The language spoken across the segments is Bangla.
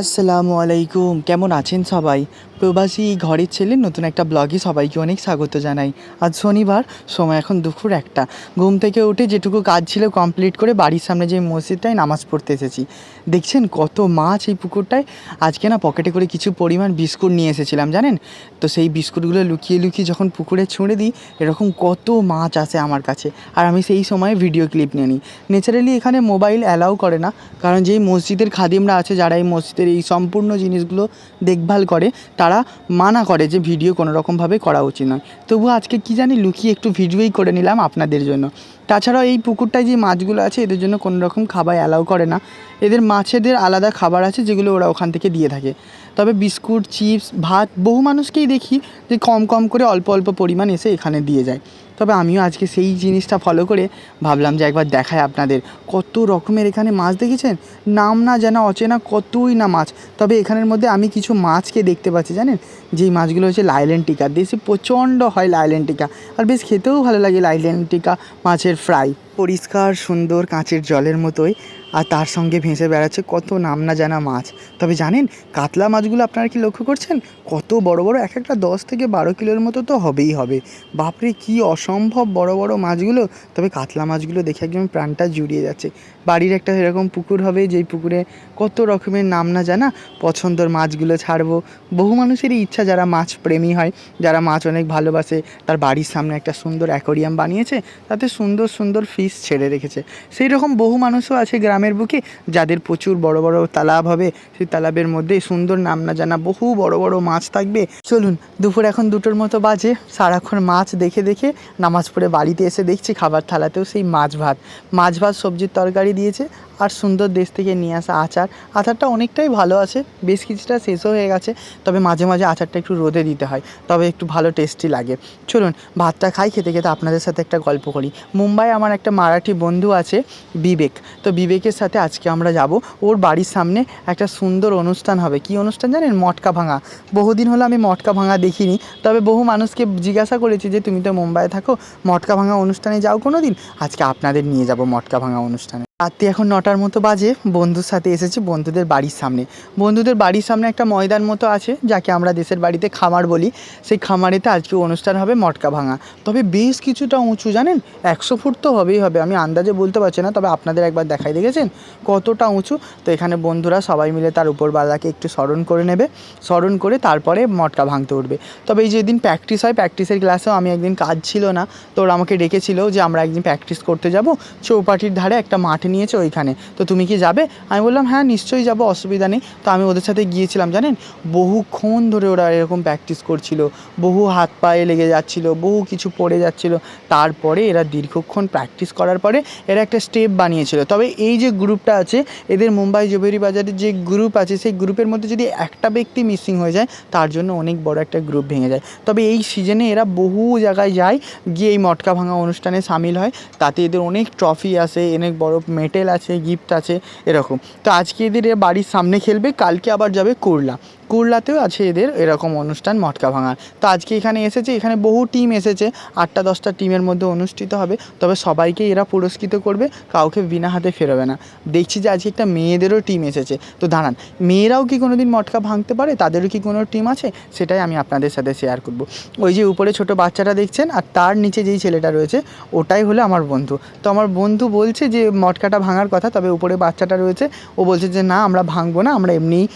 আসসালামু আলাইকুম। কেমন আছেন সবাই? প্রবাসী ঘরের ছেলে নতুন একটা ব্লগে সবাইকে অনেক স্বাগত জানাই। আজ শনিবার, সময় এখন দুপুর একটা। ঘুম থেকে উঠে যেটুকু কাজ ছিল কমপ্লিট করে বাড়ির সামনে যে মসজিদটায় নামাজ পড়তে এসেছি। দেখছেন কত মাছ এই পুকুরটায়? আজকে না পকেটে করে কিছু পরিমাণ বিস্কুট নিয়ে এসেছিলাম, জানেন? তো সেই বিস্কুটগুলো লুকিয়ে লুকিয়ে যখন পুকুরে ছুঁড়ে দিই, এরকম কত মাছ আসে আমার কাছে। আর আমি সেই সময় ভিডিও ক্লিপ নিয়ে নিই। ন্যাচারালি এখানে মোবাইল অ্যালাউ করে না। কারণ যেই মসজিদের খাদিমরা আছে, যারা এই মসজিদের এই সম্পূর্ণ জিনিসগুলো দেখভাল করে, তারা মানা করে যে ভিডিও কোনো রকমভাবে করা উচিত নয়। তবু আজকে কি জানি লুকিয়ে একটু ভিডিওই করে নিলাম আপনাদের জন্য। তাছাড়াও এই পুকুরটায় যে মাছগুলো আছে, এদের জন্য কোনো রকম খাবার অ্যালাউ করে না। এদের মাছেদের আলাদা খাবার আছে, যেগুলো ওরা ওখান থেকে দিয়ে থাকে। তবে বিস্কুট, চিপস, ভাত, বহু মানুষকেই দেখি যে কম কম করে অল্প অল্প পরিমাণ এসে এখানে দিয়ে যায়। তবে আমিও আজকে সেই জিনিসটা ফলো করে ভাবলাম যে একবার দেখায় আপনাদের। কত রকমের এখানে মাছ দেখেছেন? নাম না জানা, অচেনা কতই না মাছ। তবে এখানের মধ্যে আমি কিছু মাছকে দেখতে পাচ্ছি, জানেন? যেই মাছগুলো হচ্ছে লাইলেন টিকা। দেশে প্রচণ্ড হয় লাইলেন টিকা। আর বেশ খেতেও ভালো লাগে লাইলেন টিকা মাছের ফ্রাই। পরিষ্কার সুন্দর কাঁচের জলের মতোই আর তার সঙ্গে ভেসে বেড়াচ্ছে কত নাম না জানা মাছ। তবে জানেন, কাতলা মাছগুলো আপনারা কি লক্ষ্য করছেন? কত বড় বড় এক একটা দশ থেকে বারো কিলোর মতো তো হবেই হবে। বাপরে, কি অসম্ভব বড় বড় মাছগুলো। তবে কাতলা মাছগুলো দেখে একদম প্রাণটা জুড়িয়ে যাচ্ছে। বাড়ির একটা এরকম পুকুর হবে, যেই পুকুরে কত রকমের নাম না জানা পছন্দর মাছগুলো ছাড়বো। বহু মানুষেরই ইচ্ছা যারা মাছ প্রেমী হয়, যারা মাছ অনেক ভালোবাসে, তার বাড়ির সামনে একটা সুন্দর অ্যাকোরিয়াম বানিয়েছে, তাতে সুন্দর সুন্দর ফিশ ছেড়ে রেখেছে। সেই রকম বহু মানুষও আছে গ্রামের বুকে, যাদের প্রচুর বড় বড় তালাব হবে, সেই তালাবের মধ্যে সুন্দর নাম না জানা বহু বড় বড় মাছ থাকবে। চলুন, দুপুর এখন দুটোর মতো বাজে। সারাক্ষণ মাছ দেখে দেখে নামাজ পড়ে বাড়িতে এসে দেখছি খাবার থালাতেও সেই মাছ ভাত। মাছ ভাত, সবজির তরকারি দিয়েছে আর সুন্দর দেশ থেকে নিয়ে আসা আচার। আচারটা অনেকটাই ভালো আছে, বেশ কিছুটা শেষও হয়ে গেছে, তবে মাঝে মাঝে আচারটা একটু রোদে দিতে হয়, তবে একটু ভালো টেস্টি লাগে। চলুন, ভাতটা খাই, খেতে খেতে আপনাদের সাথে একটা গল্প করি। মুম্বাই আমার একটা মারাঠি বন্ধু আছে, বিবেক। তো বিবেকের সাথে আজকে আমরা যাব। ওর বাড়ির সামনে একটা সুন্দর অনুষ্ঠান হবে। কি অনুষ্ঠান জানেন? মটকা ভাঙা। বহুদিন হলো আমি মটকা ভাঙা দেখিনি। তবে বহু মানুষকে জিজ্ঞাসা করেছি যে, তুমি তো মুম্বাইয়ে থাকো, মটকা ভাঙা অনুষ্ঠানে যাও কোনো দিন আজকে আপনাদের নিয়ে যাব মটকা ভাঙা অনুষ্ঠানে। রাত্রি এখন নটার মতো বাজে, বন্ধুর সাথে এসেছি বন্ধুদের বাড়ির সামনে। বন্ধুদের বাড়ির সামনে একটা ময়দান মতো আছে, যাকে আমরা দেশের বাড়িতে খামার বলি। সেই খামারেতে আজকে অনুষ্ঠান হবে মটকা ভাঙা। তবে বেশ কিছুটা উঁচু, জানেন? একশো ফুট তো হবেই হবে, আমি আন্দাজে বলতে পারছি না, তবে আপনাদের একবার দেখাই, দেখেছেন? কতটা উঁচু। তো এখানে বন্ধুরা সবাই মিলে তার উপর বালাকে একটু স্মরণ করে নেবে। স্মরণ করে তারপরে মটকা ভাঙতে উঠবে। তবে এই যেদিন প্র্যাকটিস হয় প্র্যাকটিসের ক্লাসেও আমি একদিন কাজ ছিল না। তো ওরা আমাকে ডেকেছিল যে আমরা একদিন প্র্যাকটিস করতে যাব। চৌপাটির ধারে একটা মাঠ নিয়েছে ওইখানে। তো তুমি কি যাবে? আমি বললাম হ্যাঁ নিশ্চয়ই যাব, অসুবিধা নেই। তো আমি ওদের সাথে গিয়েছিলাম, জানেন? বহুক্ষণ ধরে ওরা এরকম প্র্যাকটিস করছিল। বহু হাত পায়ে লেগে যাচ্ছিল, বহু কিছু পড়ে যাচ্ছিল। তারপরে এরা দীর্ঘক্ষণ প্র্যাকটিস করার পরে এরা একটা স্টেপ বানিয়েছিল। তবে এই যে গ্রুপটা আছে, এদের মুম্বাই জুবেরি বাজারের যে গ্রুপ আছে, সেই গ্রুপের মধ্যে যদি একটা ব্যক্তি মিসিং হয়ে যায়, তার জন্য অনেক বড় একটা গ্রুপ ভেঙে যায়। তবে এই সিজনে এরা বহু জায়গায় যায়, গিয়ে এই মটকা ভাঙা অনুষ্ঠানে সামিল হয়। তাতে এদের অনেক ট্রফি আসে, অনেক বড় মেটেল আছে, গিফট আছে, এরকম। তো আজকে এদের বাড়ির সামনে খেলবে, কালকে আবার যাবে কুরলা। কুরলাতেও আছে এদের এরকম অনুষ্ঠান মটকা ভাঙার। তো আজকে এখানে এসেছে, এখানে বহু টিম এসেছে, আটটা দশটা টিমের মধ্যে অনুষ্ঠিত হবে। তবে সবাইকে এরা পুরস্কৃত করবে, কাউকে বিনা হাতে ফেরোবে না। দেখছি যে আজকে একটা মেয়েদেরও টিম এসেছে। তো দাঁড়ান, মেয়েরাও কি কোনো দিন মটকা ভাঙতে পারে? তাদেরও কি কোনো টিম আছে? সেটাই আমি আপনাদের সাথে শেয়ার করব। ওই যে উপরে ছোট বাচ্চাটা দেখছেন, আর তার নিচে যেই ছেলেটা রয়েছে, ওটাই হলো আমার বন্ধু। তো আমার বন্ধু বলছে যে মটকাটা ভাঙার কথা, তবে উপরে বাচ্চাটা রয়েছে, ও বলছে যে, না, আমরা ভাঙবো না, আমরা এমনিই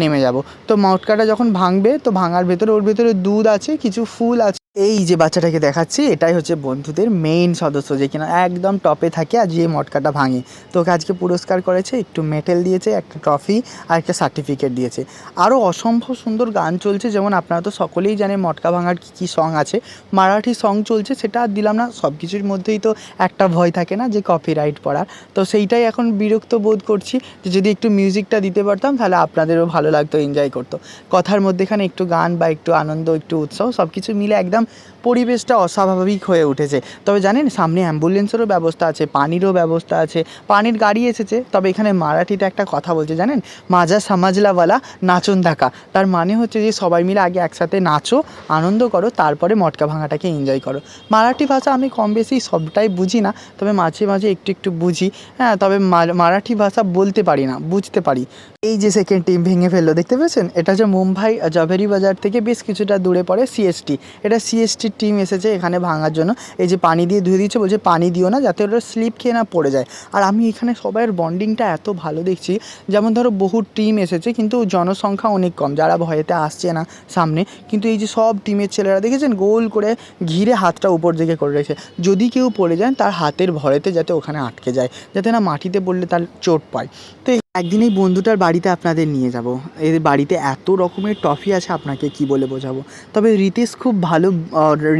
নেমে যাব। তো মটকাটা যখন ভাঙবে তো ভাঙার ভেতরে ওর ভেতরে দুধ আছে কিছু ফুল আছে। এই যে বাচ্চাটাকে দেখাচ্ছি, এটাই হচ্ছে বন্ধুদের মেইন সদস্য যে কিনা একদম টপে থাকে আর যে মটকাটা ভাঙে। তো ওকে আজকে পুরস্কার করেছে, একটু মেটেল দিয়েছে, একটা ট্রফি আর একটা সার্টিফিকেট দিয়েছে। আরও অসম্ভব সুন্দর গান চলছে, যেমন আপনারা তো সকলেই জানেন মটকা ভাঙার কী কী সং আছে। মারাঠি সং চলছে, সেটা আর দিলাম না সব কিছুর মধ্যেই তো একটা ভয় থাকে না যে কপিরাইট পড়ার। তো সেইটাই এখন বিরক্ত বোধ করছি যে যদি একটু মিউজিকটা দিতে পারতাম, তাহলে আপনাদেরও ভালো লাগতো এনজয় করতো। কথার মধ্যেখানে একটু গান বা একটু আনন্দ, একটু উৎসাহ সব কিছু মিলে একদম একদম পরিবেশটা অস্বাভাবিক হয়ে উঠেছে। তবে জানেন, সামনে অ্যাম্বুলেন্সেরও ব্যবস্থা আছে, পানিরও ব্যবস্থা আছে, পানির গাড়ি এসেছে। তবে এখানে মারাঠিতে একটা কথা বলছে, জানেন? মাজা সামাজলাওয়ালা নাচন দেখা। তার মানে হচ্ছে যে সবাই মিলে আগে একসাথে নাচো, আনন্দ করো, তারপরে মটকা ভাঙাটাকে এনজয় করো। মারাঠি ভাষা আমি কম বেশি সবটাই বুঝি না, তবে মাঝে মাঝে একটু একটু বুঝি। হ্যাঁ তবে মারাঠি ভাষা বলতে পারি না, বুঝতে পারি। এই যে সেকেন্ড টিম ভেঙে ফেলল, দেখতে পেয়েছেন? এটা হচ্ছে মুম্বাই জাভেরি বাজার থেকে বেশ কিছুটা দূরে পড়ে সিএসটি এটা সিএসটির টিম এসেছে এখানে ভাঙার জন্য। এই যে পানি দিয়ে ধুয়ে দিচ্ছে বলছে পানি দিও না যাতে ওটা স্লিপ খেয়ে না পড়ে যায়। আর আমি এখানে সবাইয়ের বন্ডিংটা এত ভালো দেখছি, যেমন ধরো বহু টিম এসেছে, কিন্তু জনসংখ্যা অনেক কম, যারা ভয়েতে আসছে না সামনে। কিন্তু এই যে সব টিমের ছেলেরা, দেখেছেন? গোল করে ঘিরে হাতটা উপর দিকে করে রেখেছে যদি কেউ পড়ে যায় তার হাতের ভরেতে যাতে ওখানে আটকে যায়, যাতে না মাটিতে পড়লে তার চোট পায়। তো একদিন এই বন্ধুটার বাড়িতে আপনাদের নিয়ে যাব। এর বাড়িতে এত রকমের টফি আছে আপনাকে কি বলে বোঝাবো? তবে রিতেশ খুব ভালো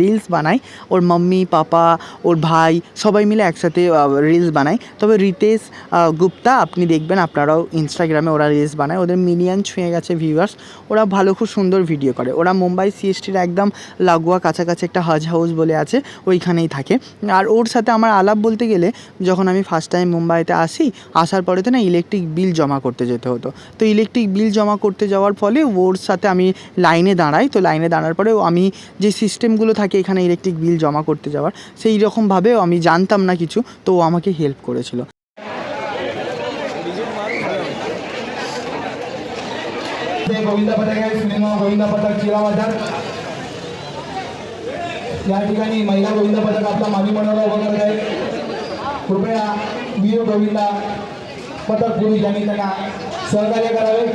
রিলস বানায়। ওর মাম্মি, পাপা, ওর ভাই সবাই মিলে একসাথে রিলস বানায়। তবে রিতেশ গুপ্তা, আপনি দেখবেন আপনারাও ইনস্টাগ্রামে ওরা রিলস বানায়। ওদের মিলিয়ন ছুঁয়ে গেছে ভিউয়ার্স ওরা ভালো, খুব সুন্দর ভিডিও করে। ওরা মুম্বাই সিএসটির একদম লাগোয়া, কাছাকাছি একটা হাজ হাউস বলে আছে, ওইখানেই থাকে। আর ওর সাথে আমার আলাপ বলতে গেলে, যখন আমি ফার্স্ট টাইম মুম্বাইতে আসি, আসার পরে তো না ইলেকট্রিক বিল জমা করতে যেতে হতো তো ইলেকট্রিক বিল জমা করতে যাওয়ার ফলে ওর সাথে আমি লাইনে দাঁড়াই তো লাইনে দাঁড়ার পরে আমি যে সিস্টেমগুলো থাকে এখানে ইলেকট্রিক বিল জমা করতে যাওয়ার সেই রকমভাবে আমি জানতাম না কিছু তো ও আমাকে হেল্প করেছিল ते गोविंदा पथक आहे सिनेमा गोविंदा पथक चिरा बाजार या ठिकाणी महिला गोविंदा पथक आपला मानवी मंडळाला उभं करत आहे कृपया वीर गोविंदा पथक पुरुष यांनी त्यांना सहकार्य करावे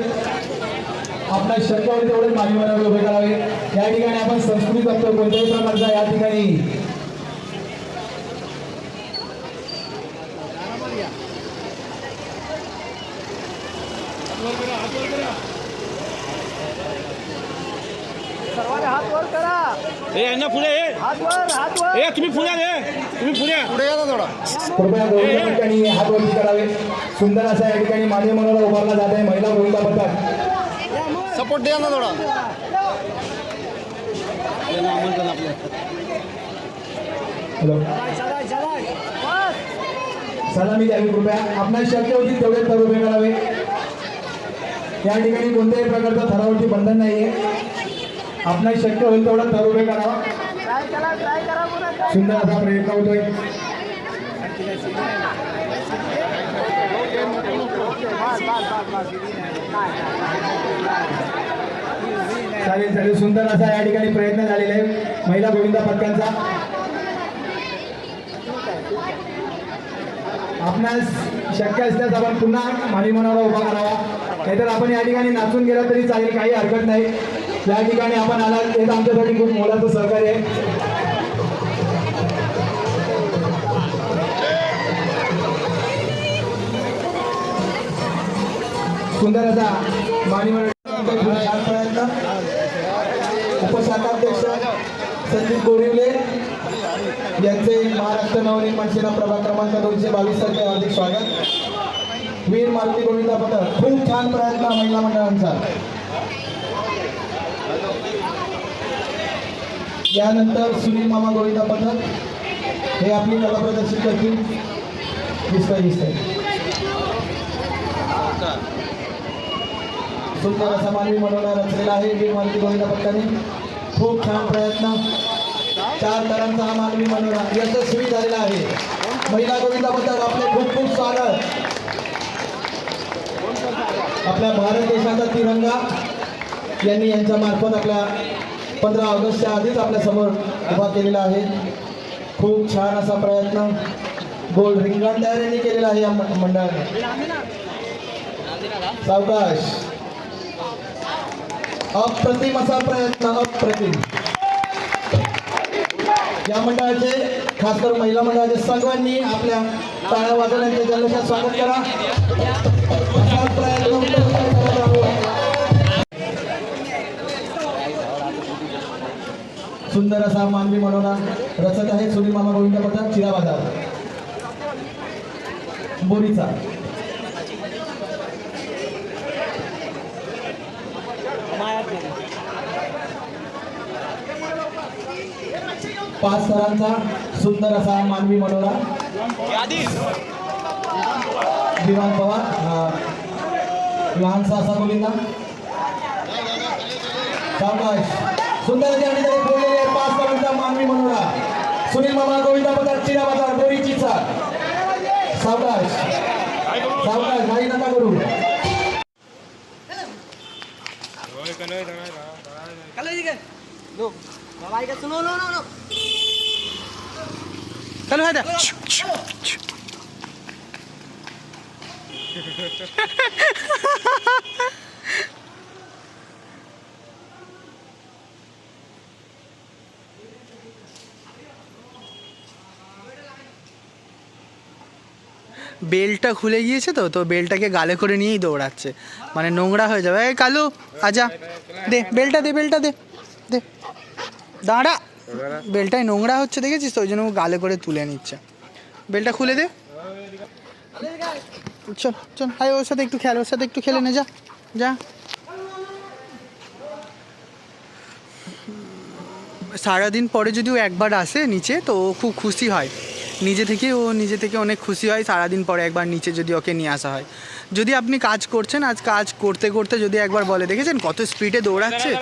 आपल्या शक्य होईल तेवढे मानवी मंडळ उभे करावे. या ठिकाणी आपण संस्कृती जपतो कोणत्याही प्रकारचा या ठिकाणी. ए यांना पुढे तुम्ही पुढे रे तुम्ही पुढे पुढे या थोडा. कृपया गोविंदा ठिकाणी हात वरती करावे. सुंदर असा या ठिकाणी मानवी मंडळ उभारला जात आहे. महिला गोविंदा पथक. सपोर्ट द्या ना थोडा. हॅलो. सलामी द्यावी कृपया. आपणास शक्य होती तेवढे तर उभे करावे या ठिकाणी कोणत्याही प्रकारचं थरावरती बंधन नाहीये. आपणास शक्य होईल तेवढं तर उभे करावा. सुंदर असा प्रयत्न होतोय. चालेल चालेल. सुंदर असा या ठिकाणी प्रयत्न झालेला आहे. महिला गोविंदा पटकांचा आपणास शक्य असल्यास आपण पुन्हा माली मनाला उभा करावा. नाहीतर आपण या ठिकाणी नाचून गेला तरी चालेल काही हरकत नाही. या ठिकाणी आपण आलात. हे आमच्यासाठी खूप मोलाचं सहकार्य आहे. सुंदर असा प्रयत्न उपशाखाध्यक्ष संदीप गोरिवले यांचे महाराष्ट्र नवनिर्माण सेना प्रभाग क्रमांक दोनशे बावीससाठी हार्दिक स्वागत. वीर मारुती गोविंदा पथक खूप छान प्रयत्न महिला मंडळांचा. यानंतर सुनील मामा गोविंदा पथक हे आपली कला प्रदर्शित करतील. दिसतंय दिसतंय. सुंदर असा मानवी मनोरा रचलेला आहे. वीर मारुती गोविंदा पथकाने खूप छान प्रयत्न. चार तरांचा हा मानवी मनोरा यशस्वी झालेला आहे. महिला गोविंदा पथक आपले खूप खूप स्वागत. आपल्या भारत देशाचा तिरंगा यांनी यांच्या मार्फत आपल्या पंधरा ऑगस्टच्या आधीच आपल्यासमोर उभा केलेला आहे. खूप छान असा प्रयत्न. गोल रिंगण तयार यांनी केलेला आहे या मंडळाने. सावकाश. अप्रतिम असा प्रयत्न अप्रतिम. या मंडळाचे खास करून महिला मंडळाचे सर्वांनी आपल्या टाळ्या वाजवण्याचे जल्लोषात स्वागत करा. असा प्रयत्न सुंदर असा मानवी मनोरा रचत आहे सुनील मामा गोविंद पथक चिरा बाजार बोरीचा. पाच स्तरांचा सुंदर असा मानवी मनोरा. विमान पवार हा, लहानसा असा मुलींना. सावकाश सुंदर आणि त्याने बोललेले पाच स्तरांचा मानवी मनोरा. सुनील मामा गोविंदा बाजार चिरा बाजार चिचा. सावकाश सावकाश घाई नका करू. চলো হায়দা বেলটা খুলে গিয়েছে তো তো বেলটাকে গালে করে নিয়েই দৌড়াচ্ছে। মানে নোংরা হয়ে যাবে। এই কালু আজা দে বেলটা দে বেলটা দে। দে। দাঁড়া। বেলটাই নোংরা হচ্ছে দেখেছিস তো? ওই জন্য ও গালে করে তুলে নিচ্ছে। বেলটা খুলে দে। চল চল। হাই ওর সাথে একটু খেল ওর সাথে একটু খেলে নে যা। যা। সারাদিন পরে যদি ও একবার আসে নিচে তো ও খুব খুশি হয়। নিজে থেকে ও নিজে থেকে অনেক খুশি হয় সারাদিন পরে একবার নিচে যদি ওকে নিয়ে আসা হয়। যদি আপনি কাজ করছেন আজ কাজ করতে করতে যদি একবার বলে দেখেছেন কত স্পিডে দৌড়াচ্ছে?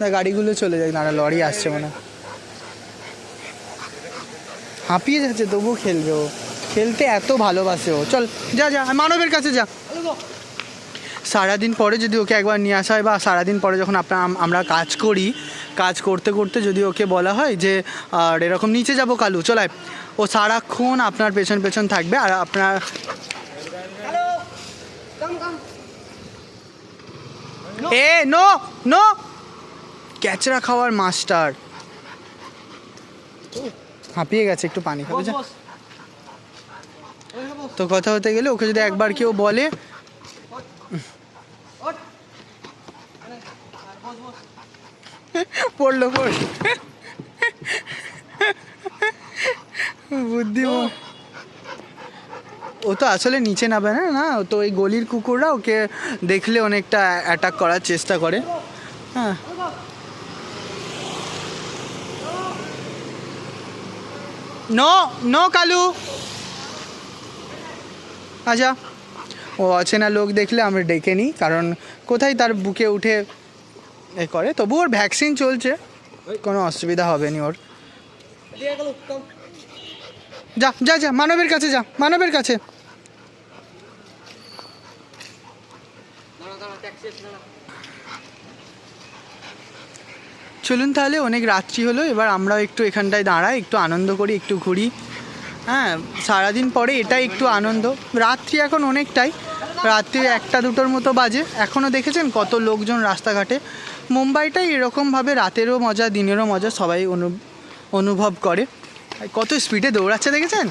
না গাড়িগুলো চলে যায় না লরি আসছে মনে হাঁপিয়ে যাচ্ছে তবুও খেলবে ও। খেলতে এত ভালোবাসে ও। চল যা যা মানবের কাছে যা। সারাদিন পরে যদি ওকে একবার নিয়ে আসা হয় বা সারাদিন পরে যখন আপনার আমরা কাজ করি কাজ করতে করতে যদি ওকে বলা হয় যে আর এরকম নিচে যাব কালু চলায় ও সারাক্ষণ আপনার পেছন পেছন থাকবে আর আপনার। এ নো নো! ক্যাচরা খাওয়ার মাস্টার। হাঁপিয়ে গেছে একটু পানি খাবে। তো কথা হতে গেলে ওকে যদি একবার কেউ বলে ওঠ। আরে, আর বস বস। পড়ল পড় বুদ্ধিমান ও তো আসলে নিচে নাবে না না? তো ওই গলির কুকুররা ওকে দেখলে অনেকটা অ্যাটাক করার চেষ্টা করে। হ্যাঁ। No no, Kalu. আচ্ছা। ও অচেনা লোক দেখলে আমরা ডেকে নিই, কারণ কোথায় তার বুকে উঠে এ করে। তবু ওর ভ্যাকসিন চলছে। কোনো অসুবিধা হবে নি ওর। যা যা যা, মানবের কাছে যা, মানবের কাছে। চলুন তাহলে, অনেক রাত্রি হলো, এবার আমরাও একটু এখানটায় দাঁড়াই, একটু আনন্দ করি, একটু ঘুরি। হ্যাঁ সারাদিন পরে এটাই একটু আনন্দ। রাত্রি এখন অনেকটাই। রাত্রি একটা দুটোর মতো বাজে। এখনও দেখেছেন কত লোকজন রাস্তাঘাটে? মুম্বাইটাই এরকমভাবে রাতেরও মজা, দিনেরও মজা সবাই অনু, অনুভব করে। কত স্পিডে দৌড়াচ্ছে দেখেছেন?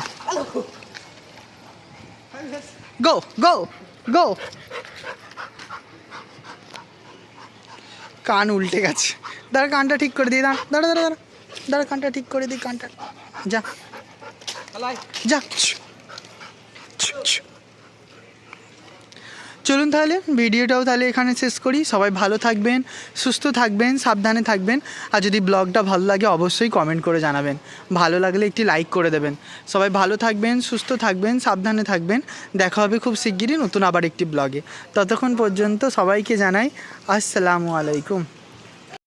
গো গো গো কান উল্টে গেছে। দাঁড়া, কানটা ঠিক করে দিই দাঁড়া। দাঁড়া দাঁড়া দাঁড়া। দাঁড়া, কানটা ঠিক করে দিই, কানটা। যা। যা। চলুন তাহলে ভিডিওটাও তাহলে এখানে শেষ করি। সবাই ভালো থাকবেন, সুস্থ থাকবেন, সাবধানে থাকবেন। আর যদি ব্লগটা ভালো লাগে অবশ্যই কমেন্ট করে জানাবেন। ভালো লাগলে একটি লাইক করে দেবেন। সবাই ভালো থাকবেন, সুস্থ থাকবেন, সাবধানে থাকবেন। দেখা হবে খুব শিগগিরই নতুন আবার একটি ব্লগে। ততক্ষণ পর্যন্ত সবাইকে জানাই, আসসালামু আলাইকুম।